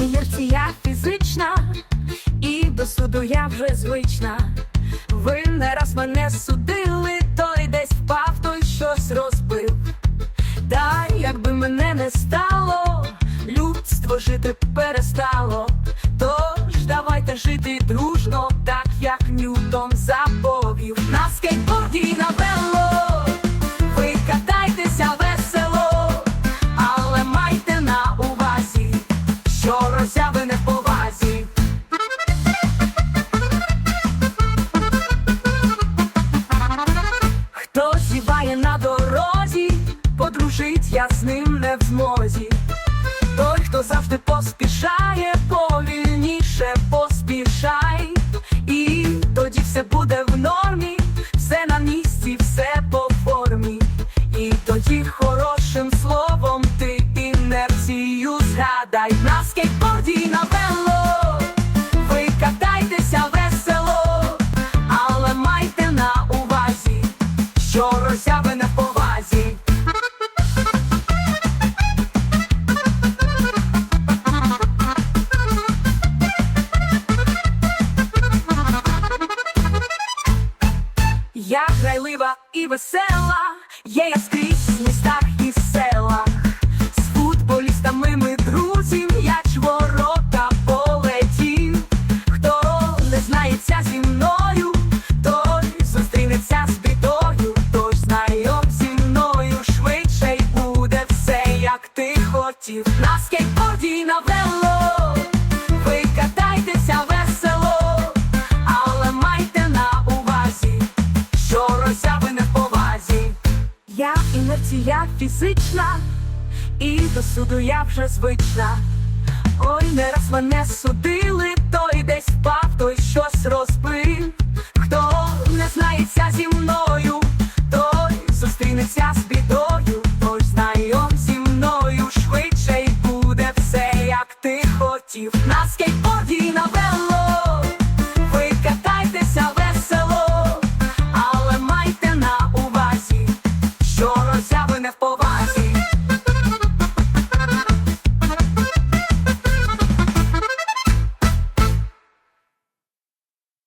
інерція фізична, і до суду я вже звична. Ви не раз мене судили, той десь впав, той щось розбив. Та якби мене не стало, людство жити перестало. Подружить я з ним не в змозі. Той, хто завжди поспішає, повільніше поспішай, і тоді все буде в нормі, все на місці, все по формі. І тоді хорошим словом ти інерцію згадай на скейтборді на вело. Грайлива і весела, є я інерція фізична, і до суду я вже звична. Ой, не раз мене судили, той десь впав, той щось розбив. Хто не знається зі мною, той зустрінеться з бідою, той знайом зі мною швидше й буде все, як ти хотів. На скейтборді на велосипеді